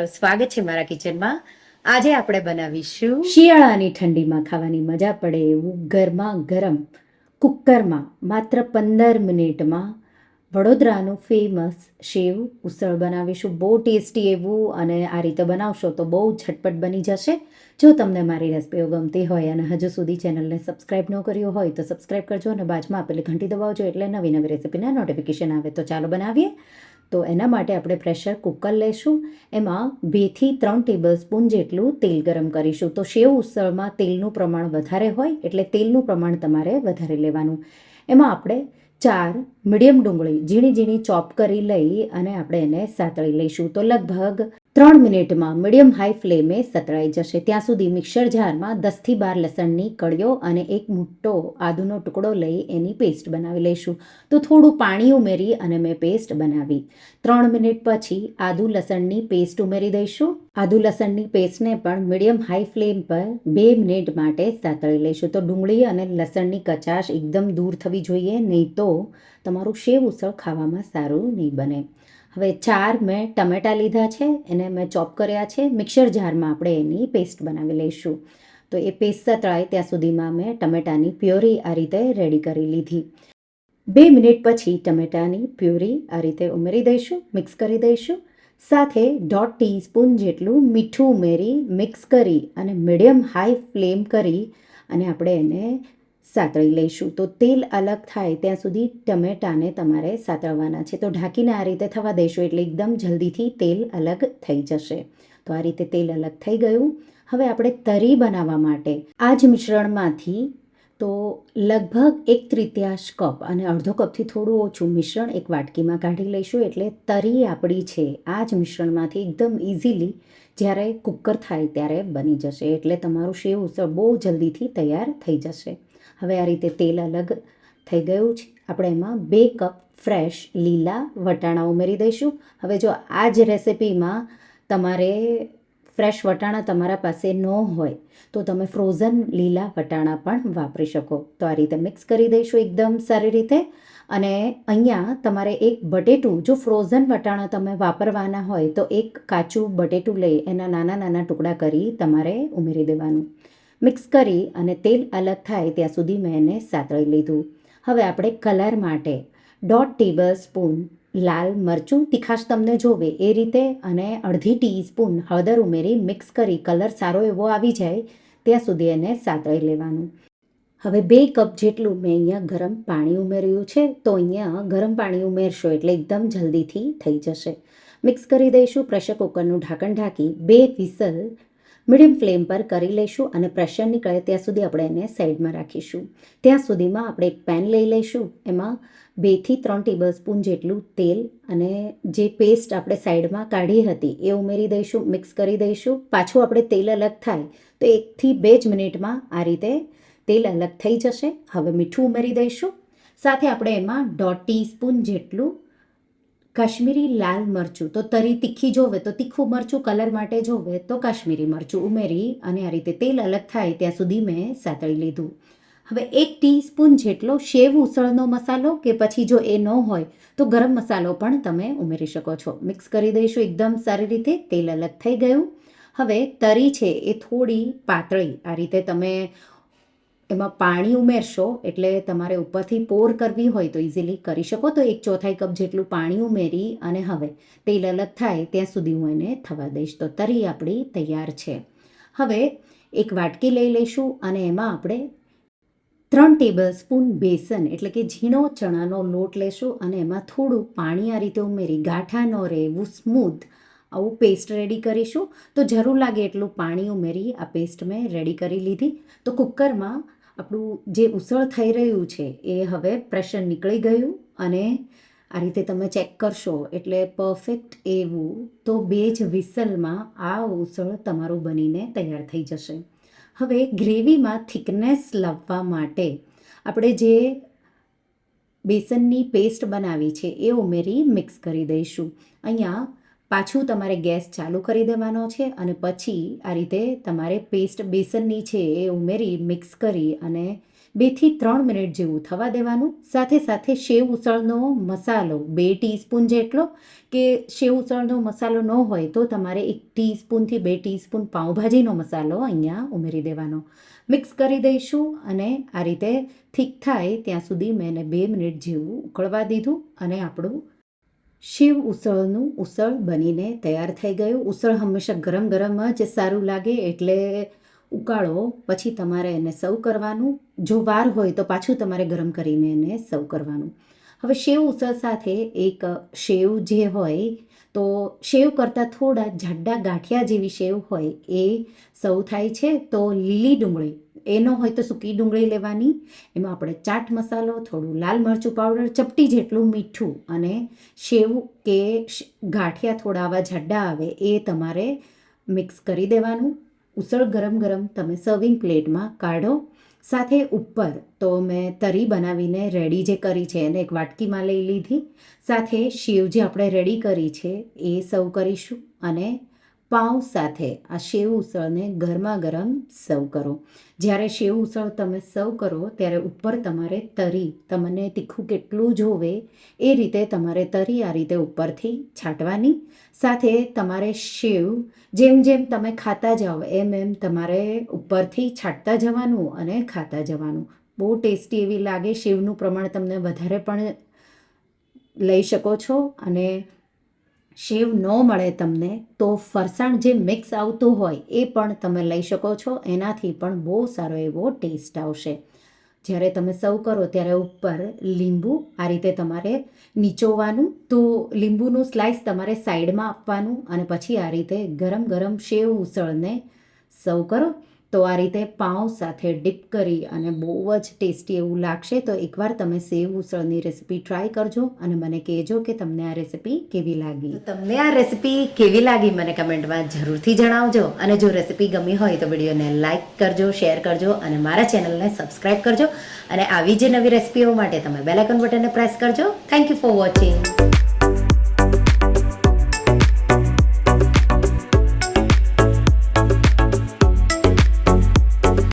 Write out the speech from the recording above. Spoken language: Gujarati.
તમારું સ્વાગત છે મારા કિચનમાં. આજે આપણે બનાવીશું શિયાળાની ઠંડીમાં ખાવાની મજા પડે એવું ગરમા ગરમ કુકરમાં માત્ર પંદર મિનિટમાં વડોદરાનું ફેમસ શેવ ઉસળ બનાવીશું. બહુ ટેસ્ટી એવું અને આ રીતે બનાવશો તો બહુ ઝટપટ બની જશે. જો તમને મારી રેસિપીઓ ગમતી હોય અને હજુ સુધી ચેનલને સબસ્ક્રાઇબ ન કર્યું હોય તો સબસ્ક્રાઇબ કરજો અને બાજુમાં આપેલી ઘંટી દબાવજો એટલે નવી નવી રેસિપીના નોટિફિકેશન આવે. તો ચાલો બનાવીએ. તો એના માટે આપણે પ્રેશર કુકર લેશું. એમાં બેથી ત્રણ ટેબલ સ્પૂન જેટલું તેલ ગરમ કરીશું. તો શેવ ઉસળમાં તેલનું પ્રમાણ વધારે હોય એટલે તેલનું પ્રમાણ તમારે વધારે લેવાનું. એમાં આપણે ચાર મીડિયમ ડુંગળી ઝીણી ઝીણી ચોપ કરી લઈ અને આપણે એને સાતળી લઈશું. તો લગભગ ત્રણ મિનિટમાં મીડિયમ હાઈ ફ્લેમે સતળાઈ જશે. ત્યાં સુધી મિક્સર જારમાં દસથી બાર લસણની કળીઓ અને એક મોટો આદુનો ટુકડો લઈ એની પેસ્ટ બનાવી લઈશું. તો થોડું પાણી ઉમેરી અને મેં પેસ્ટ બનાવી. ત્રણ મિનિટ પછી આદુ લસણની પેસ્ટ ઉમેરી દઈશું. આદુ લસણની પેસ્ટને પણ મીડિયમ હાઈ ફ્લેમ પર બે મિનિટ માટે સાતળી લઈશું. તો ડુંગળી અને લસણની કચાશ એકદમ દૂર થવી જોઈએ, નહીં તો તમારું શેવ ઉસળ ખાવામાં સારું નહીં બને. હવે ચાર મેં ટમેટાં લીધા છે, એને મેં ચોપ કર્યા છે. મિક્સર જારમાં આપણે એની પેસ્ટ બનાવી લઈશું. તો એ પેસ્ટ સતળાય ત્યાં સુધીમાં મેં ટમેટાની પ્યોરી આ રીતે રેડી કરી લીધી. બે મિનિટ પછી ટમેટાની પ્યુરી આ રીતે ઉમેરી દઈશું, મિક્સ કરી દઈશું. સાથે દોઢ ટીસ્પૂન જેટલું મીઠું ઉમેરી, મિક્સ કરી અને મીડિયમ હાઈ ફ્લેમ કરી અને આપણે એને સાતળી લઈશું. તો તેલ અલગ થાય ત્યાં સુધી ટમેટાને તમારે સાતળવાના છે. તો ઢાંકીને આ રીતે થવા દઈશું એટલે એકદમ જલ્દીથી તેલ અલગ થઈ જશે. તો આ રીતે તેલ અલગ થઈ ગયું. હવે આપણે તરી બનાવવા માટે આ જ મિશ્રણમાંથી તો લગભગ એક તૃતીયાંશ કપ અને અડધો કપથી થોડું ઓછું મિશ્રણ એક વાટકીમાં કાઢી લઈશું એટલે તરી આપણી છે. આ જ મિશ્રણમાંથી એકદમ ઇઝીલી જ્યારે કુકર થાય ત્યારે બની જશે. એટલે તમારું શેવ ઉસળ બહુ જલ્દીથી તૈયાર થઈ જશે. હવે આ રીતે તેલ અલગ થઈ ગયું છે. આપણે એમાં બે કપ ફ્રેશ લીલા વટાણા ઉમેરી દઈશું. હવે જો આ જ રેસિપીમાં તમારે ફ્રેશ વટાણા તમારા પાસે ન હોય, તો તમે ફ્રોઝન લીલા વટાણા પણ વાપરી શકો. તો આ રીતે મિક્સ કરી દઈશું એકદમ સારી રીતે. અને અહીંયા તમારે એક બટેટું, જો ફ્રોઝન વટાણા તમે વાપરવાના હોય, તો એક કાચું બટેટું લઈ એના નાના નાના ટુકડા કરી તમારે ઉમેરી દેવાનું. મિક્સ કરી અને તેલ અલગ થાય ત્યાં સુધી મેં એને સાતળી લીધું. હવે આપણે કલર માટે દોઢ ટેબલ સ્પૂન લાલ મરચું તીખાશ તમને જોવે એ રીતે અને અડધી ટીસ્પૂન હળદર ઉમેરી મિક્સ કરી કલર સારો એવો આવી જાય ત્યાં સુધી એને સાતળી લેવાનું. હવે બે કપ જેટલું મેં અહીંયા ગરમ પાણી ઉમેર્યું છે, તો અહીંયા ગરમ પાણી ઉમેરશો એટલે એકદમ જલ્દીથી થઈ જશે. મિક્સ કરી દઈશું, પ્રેશર કુકરનું ઢાંકણ ઢાંકી બે વિસલ મીડિયમ ફ્લેમ પર કરી લઈશું અને પ્રેશર નીકળે ત્યાં સુધી આપણે એને સાઈડમાં રાખીશું. ત્યાં સુધીમાં આપણે એક પેન લઈ લઈશું. એમાં બેથી ત્રણ ટેબલ સ્પૂન જેટલું તેલ અને જે પેસ્ટ આપણે સાઈડમાં કાઢી હતી એ ઉમેરી દઈશું મિક્સ કરી દઈશું. પાછું આપણે તેલ અલગ થાય તો એકથી બે જ મિનિટમાં આ રીતે તેલ અલગ થઈ જશે. હવે મીઠું ઉમેરી દઈશું. સાથે આપણે એમાં દોઢ ટીસ્પૂન જેટલું કાશ્મીરી લાલ મરચું. તો તરી તીખી જોવે, તો તીખું મરચું કલર માટે જોવે, તો કાશ્મીરી મરચું ઉમેરી અને આ રીતે તેલ અલગ થાય ત્યાં સુધી મેં સાતળી લીધું. હવે એક ટીસ્પૂન જેટલો શેવ ઉસળનો મસાલો કે પછી જો એ ન હોય, તો ગરમ મસાલો પણ તમે ઉમેરી શકો છો. મિક્સ કરી દઈશું, એકદમ સારી રીતે તેલ અલગ થઈ ગયું. હવે તરી છે એ થોડી પાતળી, આ રીતે તમે એમાં પાણી ઉમેરશો એટલે તમારે ઉપરથી પોર કરવી હોય તો ઇઝીલી કરી શકો. તો એક ચોથાઈ કપ જેટલું પાણી ઉમેરી અને હવે તેલ અલગ થાય ત્યાં સુધી હું એને થવા દઈશ. તો તરી આપણી તૈયાર છે. હવે એક વાટકી લઈ લઈશું અને એમાં આપણે ત્રણ ટેબલ સ્પૂન બેસન એટલે કે ઝીણો ચણાનો લોટ લેશું અને એમાં થોડું પાણી આ રીતે ઉમેરી ગાંઠા ન રહે એવું સ્મૂથ આવું પેસ્ટ રેડી કરીશું. તો જરૂર લાગે એટલું પાણી ઉમેરી આ પેસ્ટ મેં રેડી કરી લીધી. તો કુકરમાં આપણું જે ઉસળ થઈ રહ્યું છે, એ હવે પ્રેશર નીકળી ગયું અને આ રીતે તમે ચેક કરશો, એટલે પરફેક્ટ એવું તો બે જ વિસલમાં આ ઉસળ તમારું બનીને તૈયાર થઈ જશે. હવે ગ્રેવીમાં થિકનેસ લાવવા માટે આપણે જે બેસનની પેસ્ટ બનાવી છે, એ ઉમેરી મિક્સ કરી દઈશું. અહીંયા પાછું તમારે ગેસ ચાલુ કરી દેવાનો છે અને પછી આ રીતે તમારે પેસ્ટ બેસનની છે એ ઉમેરી, મિક્સ કરી અને બેથી ત્રણ મિનિટ જેવું થવા દેવાનું. સાથે સાથે શેવ ઉસળનો મસાલો, બે ટીસ્પૂન જેટલો. કે શેવ ઉસળનો મસાલો ન હોય તો તમારે એક ટીસ્પૂનથી બે ટીસ્પૂન પાઉંભાજીનો મસાલો અહીંયા ઉમેરી દેવાનો. મિક્સ કરી દઈશું અને આ રીતે થીક થાય ત્યાં સુધી મેં બે મિનિટ જેવું ઉકળવા દીધું અને આપણું શિવ ઉસળનું ઉસળ બનીને તૈયાર થઈ ગયું. ઉસળ હંમેશા ગરમ ગરમ જ સારું લાગે એટલે ઉકાળો પછી તમારે એને સર્વ કરવાનું. જો વાર હોય તો પાછું તમારે ગરમ કરીને એને સર્વ કરવાનું. હવે શેવ ઉસળ સાથે એક શેવ જે હોય તો શેવ કરતાં થોડા જાડા ગાંઠિયા જેવી શેવ હોય એ સૌ થાય છે. તો લીલી ડુંગળી એનો હોય તો સૂકી ડુંગળી લેવાની, એમાં આપણે ચાટ મસાલો, થોડું લાલ મરચું પાવડર, ચપટી જેટલું મીઠું અને શેવ કે ગાંઠિયા થોડા આવા જાડા આવે એ તમારે મિક્સ કરી દેવાનું. ઉસળ ગરમ ગરમ તમે સર્વિંગ પ્લેટમાં કાઢો. સાથે ઉપર તો મેં તરી બનાવીને રેડી જે કરી છે એને એક વાટકીમાં લઈ લીધી. સાથે શેવ જે આપણે રેડી કરી છે એ સર્વ કરીશું અને પાઉં સાથે આ શેવ ઉસળને ગરમા ગરમ સર્વ કરો. જ્યારે શેવ ઉસળ તમે સર્વ કરો, ત્યારે ઉપર તમારે તરી, તમને તીખું કેટલું જોવે એ રીતે તમારે તરી આ રીતે ઉપરથી છાંટવાની. સાથે તમારે શેવ, જેમ જેમ તમે ખાતા જાઓ, એમ એમ તમારે ઉપરથી છાંટતા જવાનું અને ખાતા જવાનું. બહુ ટેસ્ટી એવી લાગે, શેવનું પ્રમાણ તમને વધારે પણ લઈ શકો છો અને શેવ ન મળે તમને, તો ફરસાણ જે મિક્સ આવતું હોય એ પણ તમે લઈ શકો છો. એનાથી પણ બહુ સારો એવો ટેસ્ટ આવશે. જ્યારે તમે સર્વ કરો ત્યારે ઉપર લીંબુ આ રીતે તમારે નીચોવાનું, તો લીંબુનું સ્લાઇસ તમારે સાઈડમાં આપવાનું અને પછી આ રીતે ગરમ ગરમ શેવ ઉસળને સર્વ કરો. તો આ રીતે પાઉં સાથે ડીપ કરી અને બહુ જ ટેસ્ટી એવું લાગશે તો એકવાર તમે સેવ ઉસળની રેસીપી ટ્રાય કરજો અને મને કહેજો કે તમને આ રેસીપી કેવી લાગી. તમને આ રેસીપી કેવી લાગી મને કમેન્ટમાં જરૂરથી જણાવજો અને જો રેસીપી ગમી હોય તો વિડીયોને લાઇક કરજો, શેર કરજો અને મારા ચેનલને સબસ્ક્રાઇબ કરજો અને આવી જે નવી રેસીપીઓ માટે તમે બેલાઇકન બટનને પ્રેસ કરજો. Thank you for watching